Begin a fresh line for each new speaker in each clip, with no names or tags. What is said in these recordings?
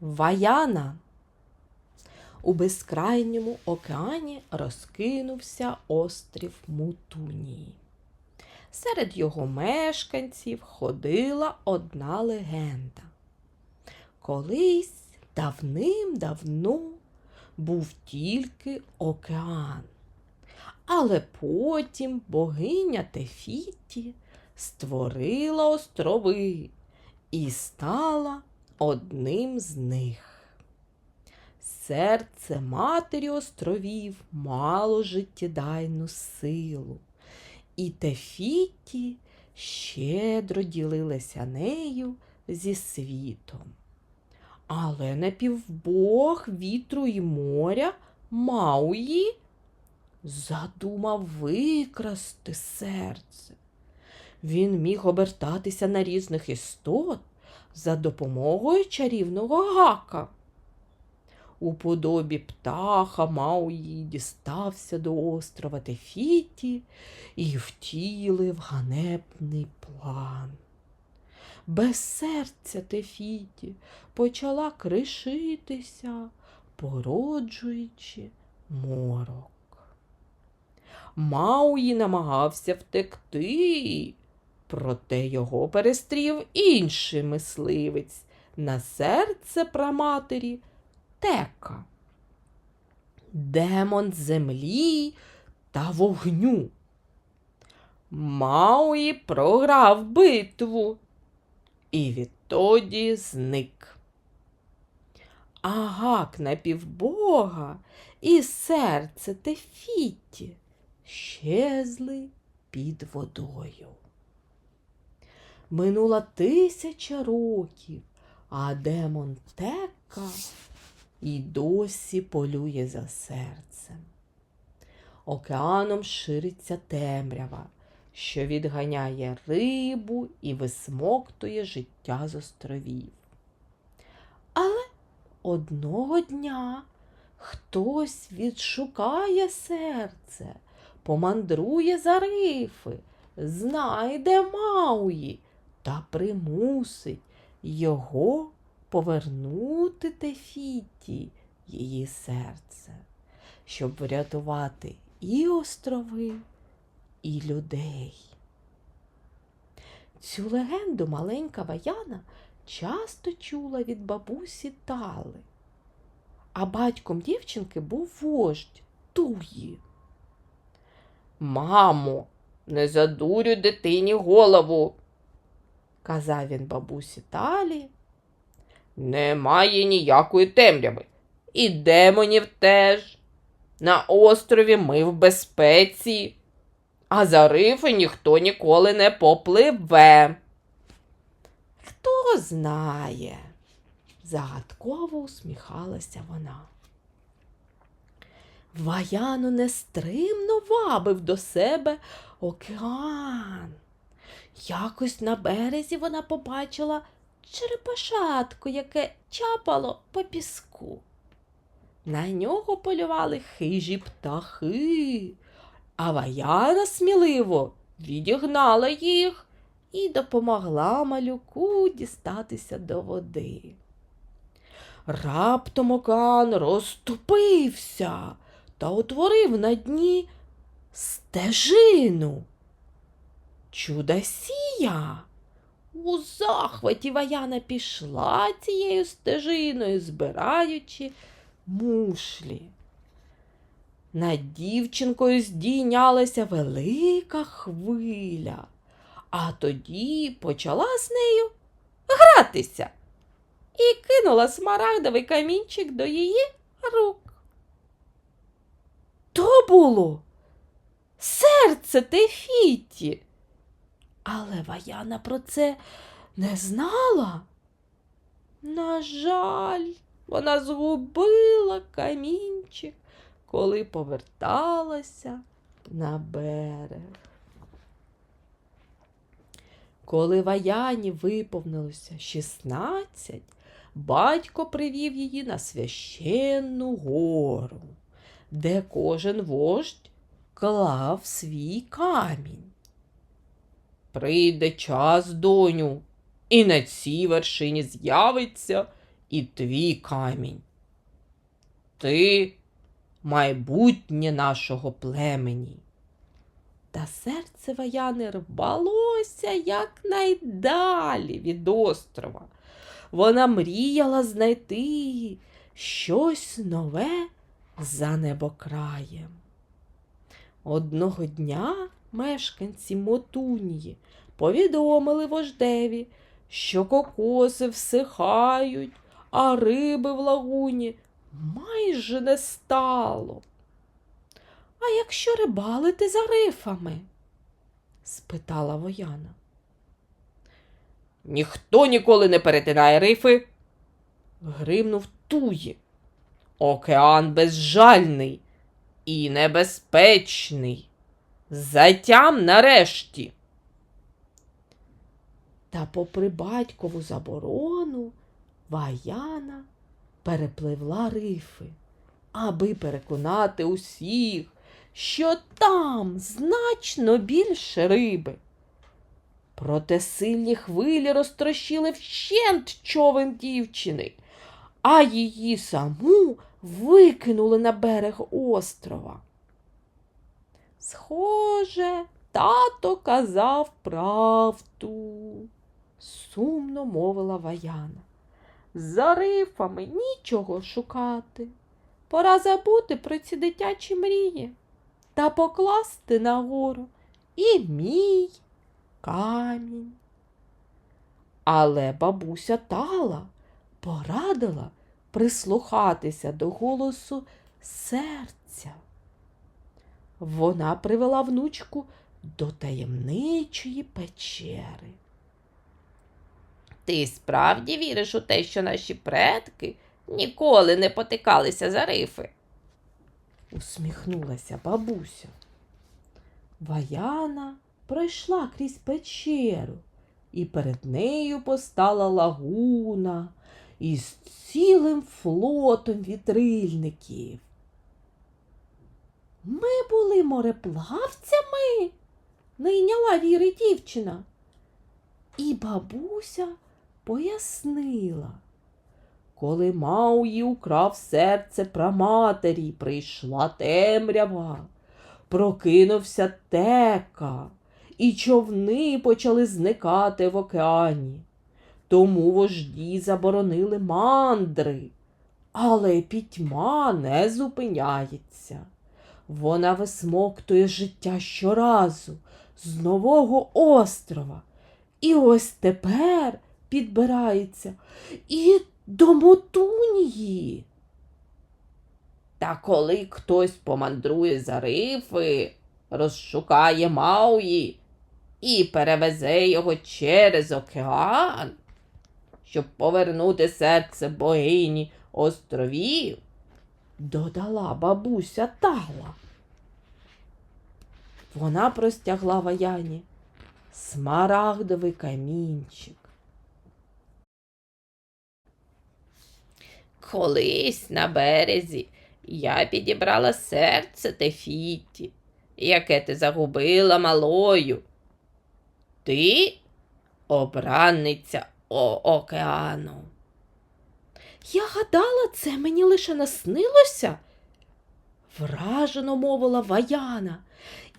Ваяна. У безкрайньому океані розкинувся острів Мутунії. Серед його мешканців ходила одна легенда. Колись давним-давно був тільки океан. Але потім богиня Тефіті створила острови і стала одним з них. Серце матері островів мало життєдайну силу, і Тефіті щедро ділилася нею зі світом. Але напівбог вітру і моря Мауї задумав викрасти серце. Він міг обертатися на різних істот за допомогою чарівного гака. У подобі птаха Мауї дістався до острова Тефіті і втілив ганебний план. Без серця Тефіті почала кришитися, породжуючи морок. Мауї намагався втекти, проте його перестрів інший мисливець на серце праматері Тека. Демон землі та вогню. Мауї програв битву і відтоді зник. А гак напівбога і серце Тефіті щезли під водою. Минула тисяча років, а демон Тека і досі полює за серцем. Океаном шириться темрява, що відганяє рибу і висмоктує життя з островів. Але одного дня хтось відшукає серце, помандрує за рифи, знайде Мауї та примусить його повернути Тефіті її серце, щоб врятувати і острови, і людей. Цю легенду маленька Ваяна часто чула від бабусі Тали, а батьком дівчинки був вождь Туї. Мамо, не задурюй дитині голову, казав він бабусі Талі. Немає ніякої темряви. І демонів теж. На острові ми в безпеці, а за рифи ніхто ніколи не попливе. Хто знає, загадково усміхалася вона. Ваяну нестримно вабив до себе океан. Якось на березі вона побачила черепашатку, яке чапало по піску. На нього полювали хижі птахи, а Ваяна сміливо відігнала їх і допомогла малюку дістатися до води. Раптом океан розступився та утворив на дні стежину. Чудосія! У захваті Ваяна пішла цією стежиною, збираючи мушлі. Над дівчинкою здійнялася велика хвиля, а тоді почала з нею гратися і кинула смарагдовий камінчик до її рук. То було серце Тефіті. Але Ваяна про це не знала. На жаль, вона згубила камінчик, коли поверталася на берег. Коли Ваяні виповнилося 16, батько привів її на священну гору, де кожен вождь клав свій камінь. Прийде час, доню, і на цій вершині з'явиться і твій камінь. Ти майбутнє нашого племені. Та серце Ваяни рвалося якнайдалі від острова. Вона мріяла знайти щось нове за небокраєм. Одного дня мешканці Мотунії повідомили вождеві, що кокоси всихають, а риби в лагуні майже не стало. А якщо рибалити за рифами? спитала Вояна. Ніхто ніколи не перетинає рифи. Гримнув туї. Океан безжальний і небезпечний. Затям нарешті. Та попри батькову заборону Ваяна перепливла рифи, аби переконати усіх, що там значно більше риби. Проте сильні хвилі розтрощили вщент човен дівчини, а її саму викинули на берег острова. Схоже, тато казав правду, сумно мовила Ваяна. За рифами нічого шукати. Пора забути про ці дитячі мрії та покласти нагору і мій камінь. Але бабуся Тала порадила прислухатися до голосу серця. Вона привела внучку до таємничої печери. Ти справді віриш у те, що наші предки ніколи не потикалися за рифи? усміхнулася бабуся. Ваяна пройшла крізь печеру, і перед нею постала лагуна із цілим флотом вітрильників. Ми були мореплавцями, не йняла віри дівчина. І бабуся пояснила. Коли Мауї украв серце праматері, прийшла темрява, прокинувся тека, і човни почали зникати в океані. Тому вожді заборонили мандри, але пітьма не зупиняється. Вона висмоктує життя щоразу з нового острова. І ось тепер підбирається і до Мотунії. Та коли хтось помандрує за рифи, розшукає Мауї і перевезе його через океан, щоб повернути серце богині островів, додала бабуся Тала. Вона простягла Ваяні смарагдовий камінчик. Колись на березі я підібрала серце Тефіті, яке ти загубила малою. Ти обранниця о океану. Я гадала, це мені лише наснилося, вражено мовила Ваяна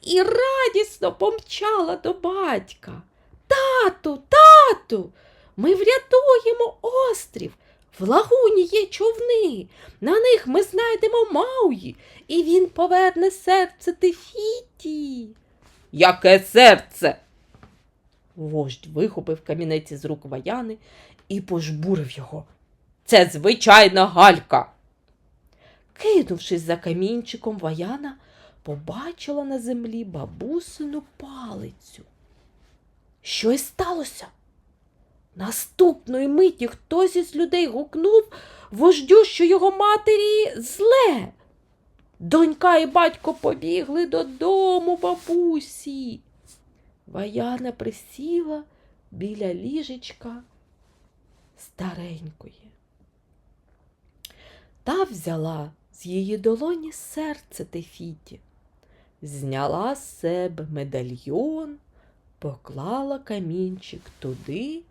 і радісно помчала до батька. Тату, тату, ми врятуємо острів. В лагуні є човни, на них ми знайдемо Мауї, і він поверне серце Тефіті. Яке серце? Вождь вихопив камінець із рук Ваяни і пожбурив його. Це звичайна галька. Кинувшись за камінчиком, Ваяна побачила на землі бабусину палицю. Щось сталося. Наступної миті хтось із людей гукнув вождю, що його матері зле. Донька і батько побігли додому бабусі. Ваяна присіла біля ліжечка старенької. Та взяла з її долоні серце Тефіті, зняла з себе медальйон, поклала камінчик туди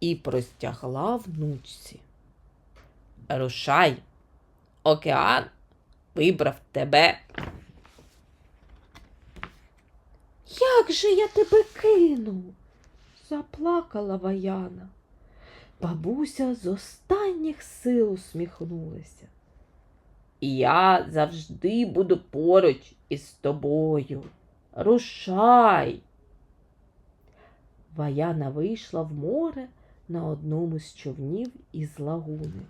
і простягла внучці. Рушай. Океан вибрав тебе. Як же я тебе кину? заплакала Ваяна. Бабуся з останніх сил усміхнулася. Я завжди буду поруч із тобою. Рушай. Ваяна вийшла в море на одному з човнів із лагуни.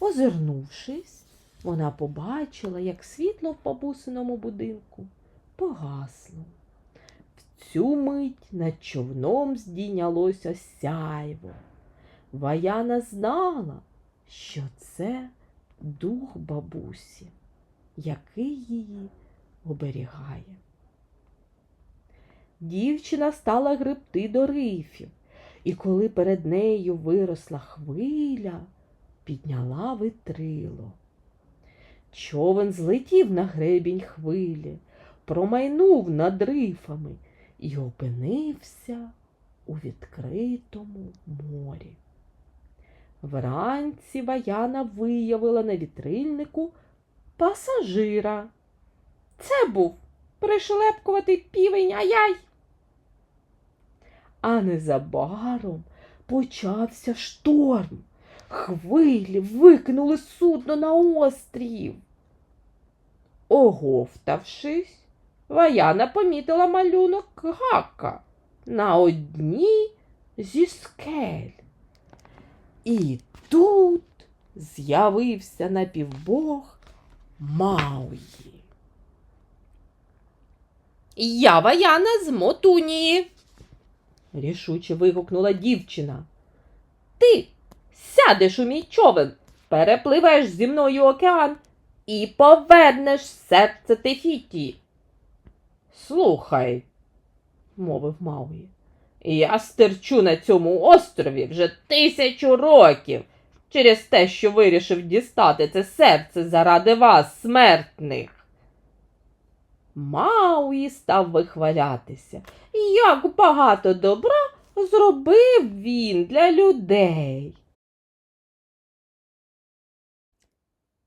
Озирнувшись, вона побачила, як світло в бабусиному будинку погасло. В цю мить над човном здійнялося сяйво. Ваяна знала, що це дух бабусі, який її оберігає. Дівчина стала гребти до рифів, і коли перед нею виросла хвиля, підняла витрило. Човен злетів на гребінь хвилі, промайнув над рифами і опинився у відкритому морі. Вранці Ваяна виявила на вітрильнику пасажира. Це був пришлепкуватий півень ай-яй. А незабаром почався шторм. Хвилі викинули судно на острів. Оговтавшись, Ваяна помітила малюнок гака на одній зі скель. І тут з'явився напівбог Мауї. Я Ваяна з Мотунії, рішуче вигукнула дівчина. Ти сядеш у мій човен, перепливеш зі мною океан і повернеш серце Тефіті. Слухай, мовив Мауї, я стерчу на цьому острові вже тисячу років через те, що вирішив дістати це серце заради вас, смертних. Мауї став вихвалятися. Як багато добра зробив він для людей.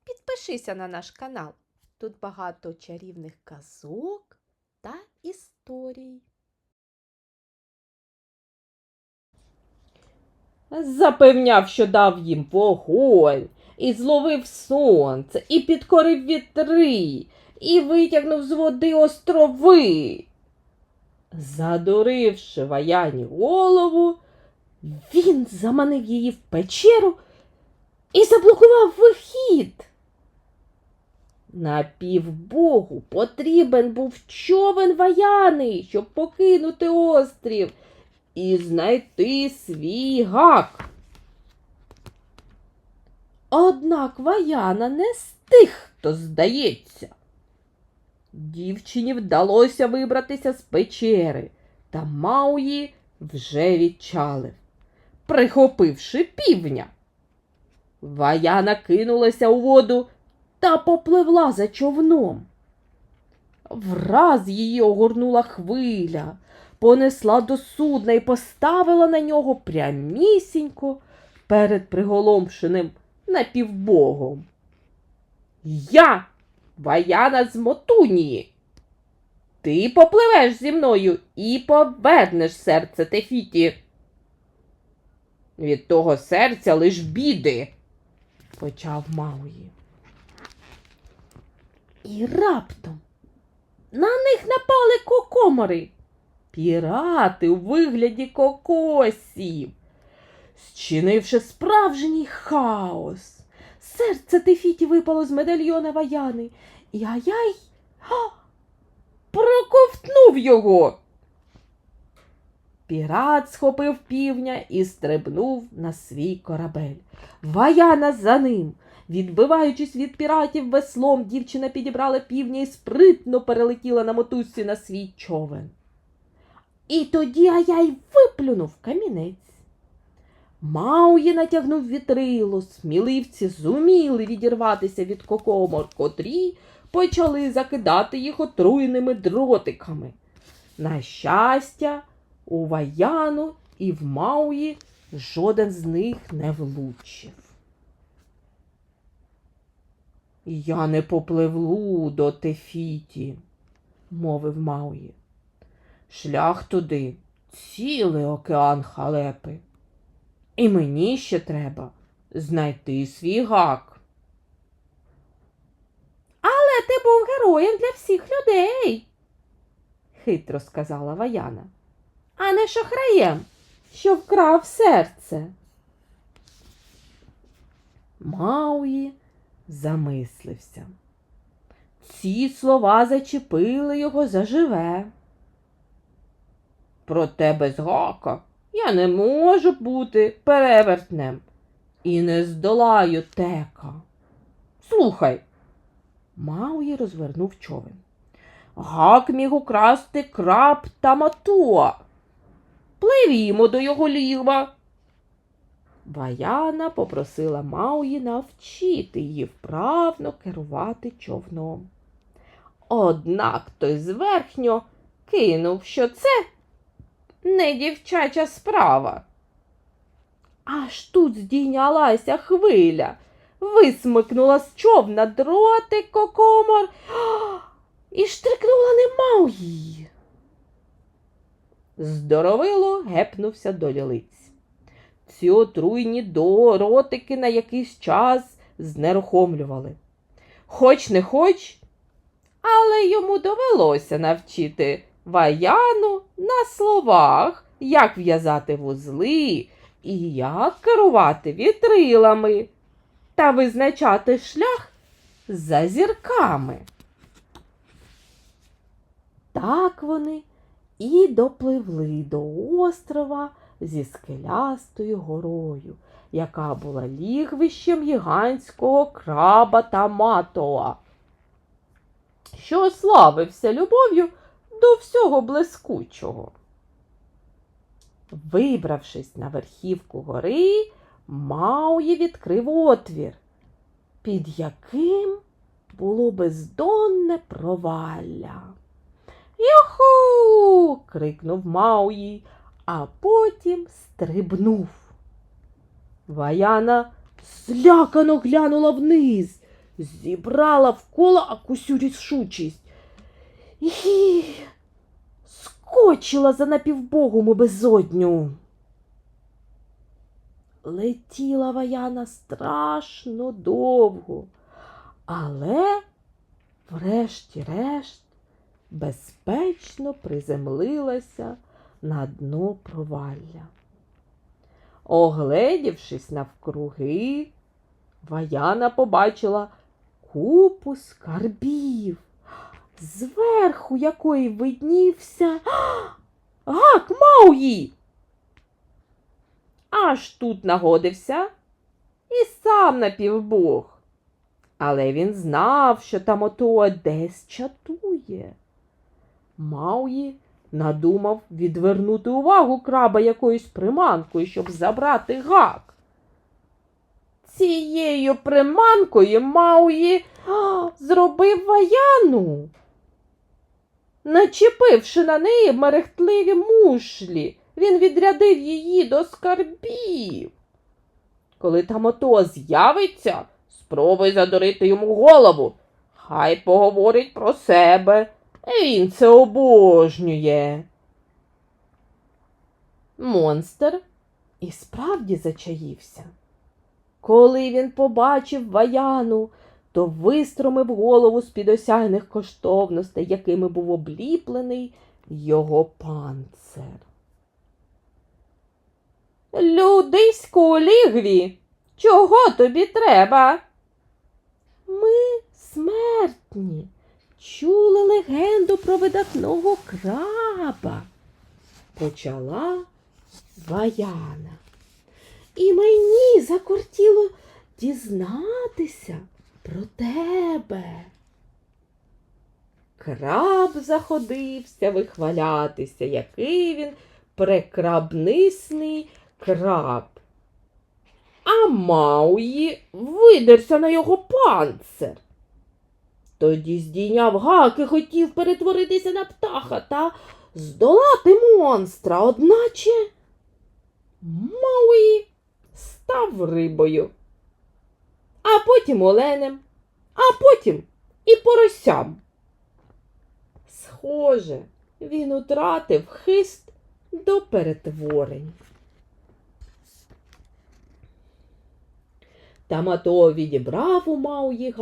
Підпишися на наш канал. Тут багато чарівних казок та історій. Запевняв, що дав їм вогонь, і зловив сонце, і підкорив вітри, і витягнув з води острови. Задуривши Ваяні голову, він заманив її в печеру і заблокував вихід. Напівбогу потрібен був човен Ваяни, щоб покинути острів і знайти свій гак. Однак Ваяна не з тих, хто здається. Дівчині вдалося вибратися з печери, та Мауї вже відчалив, прихопивши півня. Ваяна кинулася у воду та попливла за човном. Враз її огорнула хвиля, понесла до судна і поставила на нього прямісінько перед приголомшеним напівбогом. Я Ваяна з Мотунії. Ти попливеш зі мною і повернеш серце Тефіті. Від того серця лиш біди, почав Мауї. І раптом на них напали кокомори, пірати у вигляді кокосів, зчинивши справжній хаос. Серце Тефіті випало з медальйона Ваяни, і ай-яй проковтнув його. Пірат схопив півня і стрибнув на свій корабель. Ваяна за ним. Відбиваючись від піратів веслом, дівчина підібрала півня і спритно перелетіла на мотузці на свій човен. І тоді Аяй виплюнув камінець. Мауї натягнув вітрило, сміливці зуміли відірватися від кокомор, котрі почали закидати їх отруєними дротиками. На щастя, у Ваяну і в Мауї жоден з них не влучив. Я не попливлу до Тефіті, мовив Мауї. Шлях туди цілий океан халепи. І мені ще треба знайти свій гак. Але ти був героєм для всіх людей, хитро сказала Ваяна, а не шахраєм, що вкрав серце. Мауї замислився. Ці слова зачепили його заживе. Проте без гака я не можу бути перевертнем і не здолаю тека. Слухай, Мауї розвернув човен. Гак міг украсти краб та матуа. Пливімо до його лігва. Ваяна попросила Мауї навчити її вправно керувати човном. Однак той зверхньо кинув, що це не дівчача справа. Аж тут здійнялася хвиля, висмикнула з човна дротик кокомор і штрикнула не Мауї. Здоровило гепнувся до лілиць. Ці отруйні доротики на якийсь час знерухомлювали. Хоч не хоч, але йому довелося навчити ваяну на словах, як в'язати вузли і як керувати вітрилами та визначати шлях за зірками. Так вони і допливли до острова зі скелястою горою, яка була лігвищем гігантського краба та матоа, що славився любов'ю до всього блискучого. Вибравшись на верхівку гори, Мауї відкрив отвір, під яким було бездонне провалля. Юху. крикнув Мауї, а потім стрибнув. Ваяна злякано глянула вниз, зібрала вколо акусю рішучість і скочила за напівбогом у безодню. Летіла Ваяна страшно довго, але, врешті-решт, безпечно приземлилася на дно провалля. Огледівшись навкруги, Ваяна побачила купу скарбів, зверху якої виднівся гак Мауї. Аж тут нагодився і сам напівбог. Але він знав, що Тамотоа десь чатує. Мауї надумав відвернути увагу краба якоюсь приманкою, щоб забрати гак. Цією приманкою Мауї зробив ваяну, начепивши на неї мерехтливі мушлі, він відрядив її до скарбів. Коли Тамото з'явиться, спробуй задурити йому голову. Хай поговорить про себе. Він це обожнює. Монстр і справді зачаївся. Коли він побачив ваяну, то вистромив голову з-під осяйних коштовностей, якими був обліплений його панцир. Людиську лігві, чого тобі треба? Ми смертні чули легенду про видатного краба, почала Ваяна. І мені закортіло дізнатися про тебе. Краб заходився вихвалятися, який він прекрабнисний краб. А Мауї видерся на його панцир. Тоді здійняв гак і хотів перетворитися на птаха та здолати монстра, одначе Мауї став рибою, а потім оленем, а потім і поросям. Схоже, він утратив хист до перетворень. Тамато відібрав у Мауї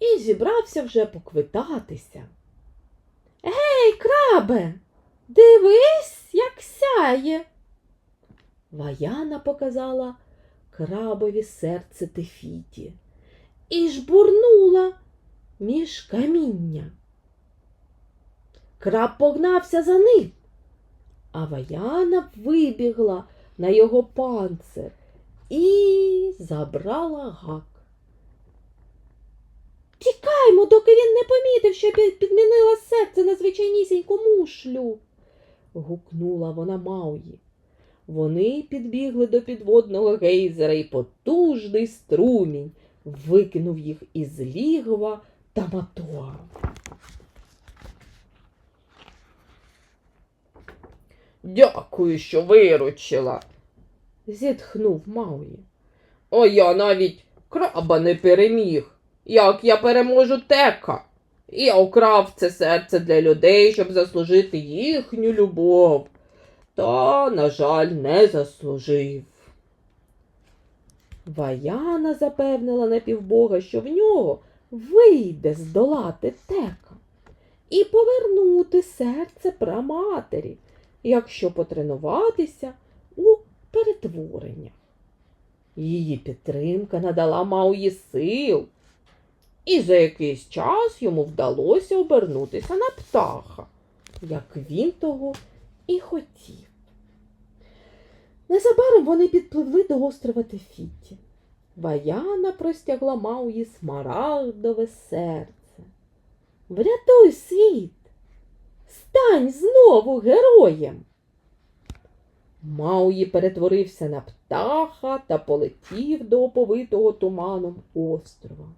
і зібрався вже поквитатися. Гей, крабе, дивись, як сяє. Ваяна показала крабові серце Тефіті і жбурнула між каміння. Краб погнався за ним, а Ваяна вибігла на його панцир і забрала гак. Тікаймо, доки він не помітив, що пі- підмінила серце на звичайнісіньку мушлю. гукнула вона Мауї. Вони підбігли до підводного гейзера і потужний струмінь викинув їх із лігова та мотора. Дякую, що виручила, зітхнув Мауї. А я навіть краба не переміг. Як я переможу тека? Я украв це серце для людей, щоб заслужити їхню любов. Та, на жаль, не заслужив. Ваяна запевнила напівбога, що в нього вийде здолати тека і повернути серце праматері, якщо потренуватися у перетвореннях. Її підтримка надала Мауї сил, і за якийсь час йому вдалося обернутися на птаха, як він того і хотів. Незабаром вони підпливли до острова Тефіті. Ваяна простягла Мауї смарагдове серце. Врятуй світ! Стань знову героєм! Мауї перетворився на птаха та полетів до оповитого туманом острова.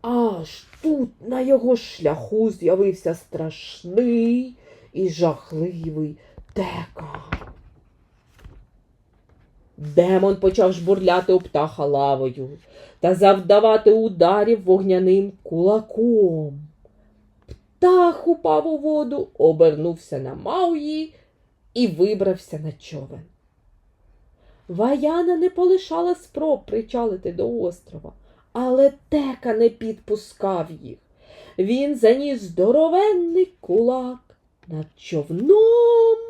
Аж тут на його шляху з'явився страшний і жахливий тека. Демон почав жбурляти у птаха лавою та завдавати ударів вогняним кулаком. Птах упав у воду, обернувся на Мауї і вибрався на човен. Ваяна не полишала спроб причалити до острова, але тека не підпускав їх. Він заніс здоровенний кулак над човном.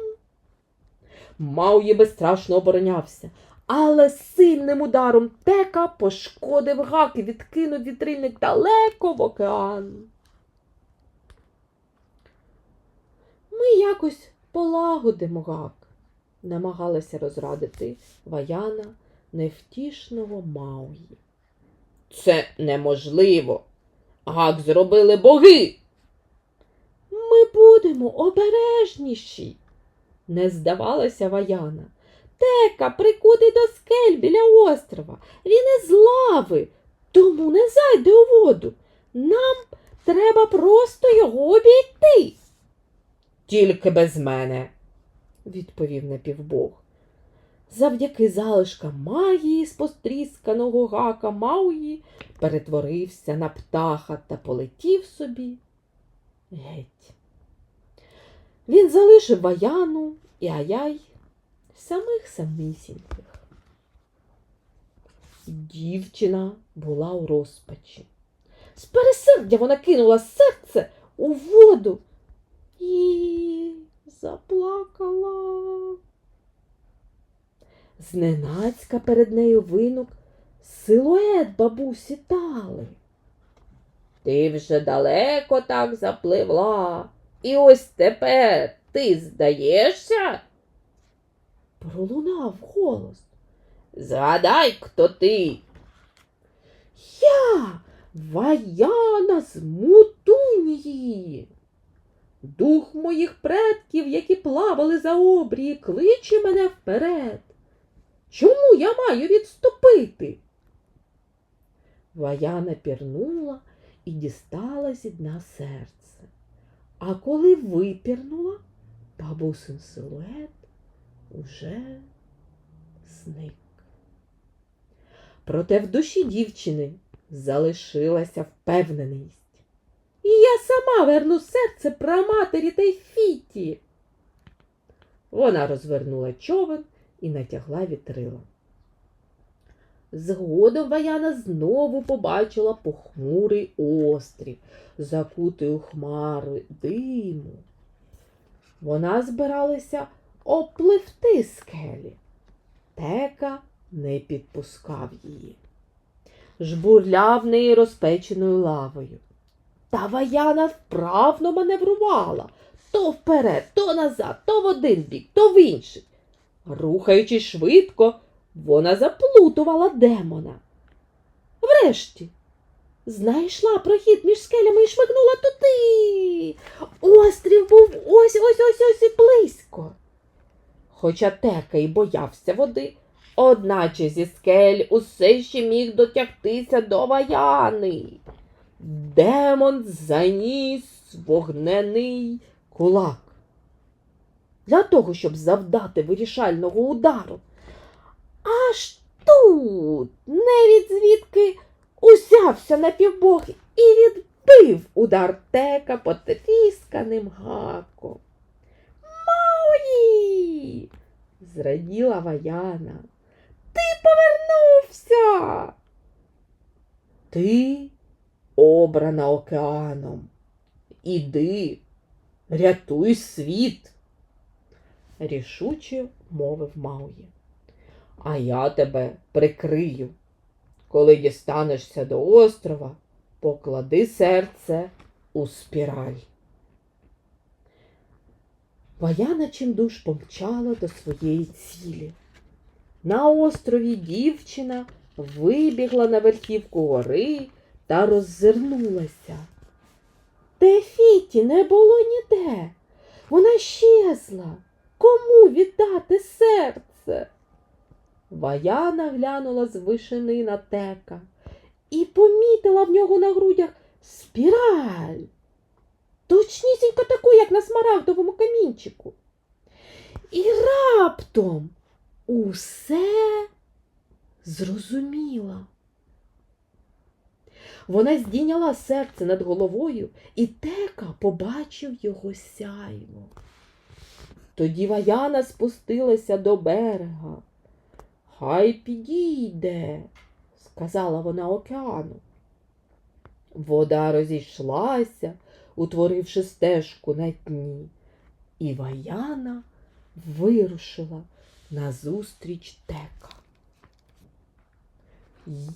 Мауї безстрашно оборонявся, але сильним ударом тека пошкодив гак і відкинув вітрильник далеко в океан. Ми якось полагодимо гак, намагалася розрадити Ваяна невтішного Мауї. Це неможливо. Гак зробили боги. Ми будемо обережніші, не здавалася Ваяна. Тека прикутий до скель біля острова. Він із лави, тому не зайде у воду. Нам треба просто його обійти. Тільки без мене, відповів напівбог. Завдяки залишкам магії з пострісканого гака Мауї перетворився на птаха та полетів собі геть. Він залишив Ваяну і Аяй самих самісіньких. Дівчина була у розпачі. З пересердя вона кинула серце у воду і заплакала. Зненацька перед нею винук силует бабусі Тали. Ти вже далеко так запливла, і ось тепер ти здаєшся? Пролунав голос. Згадай, хто ти. Я Ваяна з Мутунії. Дух моїх предків, які плавали за обрії, кличе мене вперед. Чому я маю відступити? Ваяна пірнула і дістала зі дна серце. А коли випірнула, бабусин силует уже зник. Проте в душі дівчини залишилася впевненість. І я сама верну серце праматері та й фіті. Вона розвернула човен і натягла вітрила. Згодом Ваяна знову побачила похмурий острів, закутий у хмари диму. Вона збиралася опливти скелі. Тека не підпускав її. Жбурляв неї розпеченою лавою. Та Ваяна вправно маневрувала то вперед, то назад, то в один бік, то в інший. Рухаючись швидко, вона заплутувала демона. Врешті знайшла прохід між скелями і шмигнула туди. Острів був ось ось ось ось і близько. Хоча тека й боявся води, одначе зі скель усе ще міг дотягтися до ваяни. Демон заніс вогнений кулак. Для того, щоб завдати вирішального удару. Аж тут, не від звідки, узявся на півбог і відбив удар тека потрісканим гаком. Мауї! зраділа Ваяна. Ти повернувся. Ти обрана океаном. Іди, рятуй світ, рішуче мовив Мауї. А я тебе прикрию. Коли дістанешся до острова, поклади серце у спіраль. Ваяна чимдуж помчала до своєї цілі. На острові дівчина вибігла на верхівку гори та роззирнулася. Де Фіті не було ніде. Вона щезла. Кому віддати серце? Ваяна глянула з вишини на тека і помітила в нього на грудях спіраль. Точнісінько таку, як на смарагдовому камінчику. І раптом усе зрозуміла. Вона здійняла серце над головою, і тека побачив його сяйво. Тоді Ваяна спустилася до берега. Хай підійде, сказала вона океану. Вода розійшлася, утворивши стежку на дні, і Ваяна вирушила назустріч тека.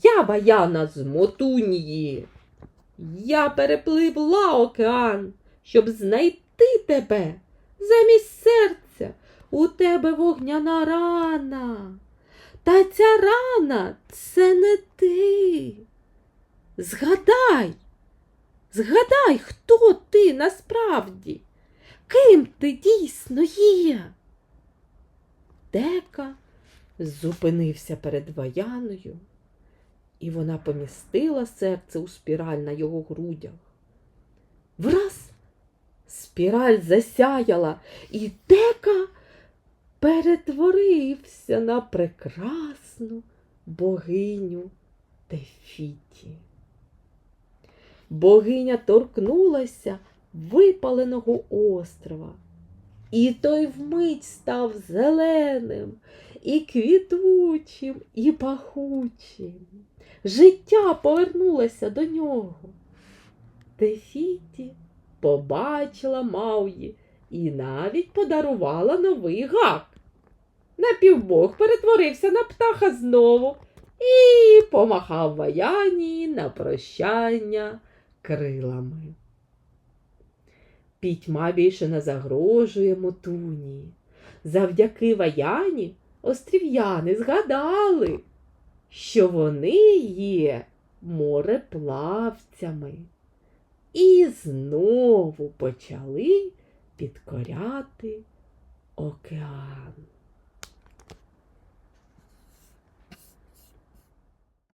Я Ваяна з Мотунії. Я перепливла океан, щоб знайти тебе. Замість серця у тебе вогняна рана. Та ця рана це не ти. Згадай, згадай, хто ти насправді, ким ти дійсно є. Дека зупинився перед Ваяною, і вона помістила серце у спіраль на його грудях. Враз спіраль засяяла, і Дека перетворився на прекрасну богиню Тефіті. Богиня торкнулася випаленого острова, і той вмить став зеленим, і квітучим, і пахучим. Життя повернулося до нього. Тефіті побачила Мауї і навіть подарувала новий гак. Напівбог перетворився на птаха знову і помахав Ваяні на прощання крилами. Пітьма більше не загрожує Мотуні. Завдяки Ваяні острів'яни згадали, що вони є мореплавцями. І знову почали підкоряти океан.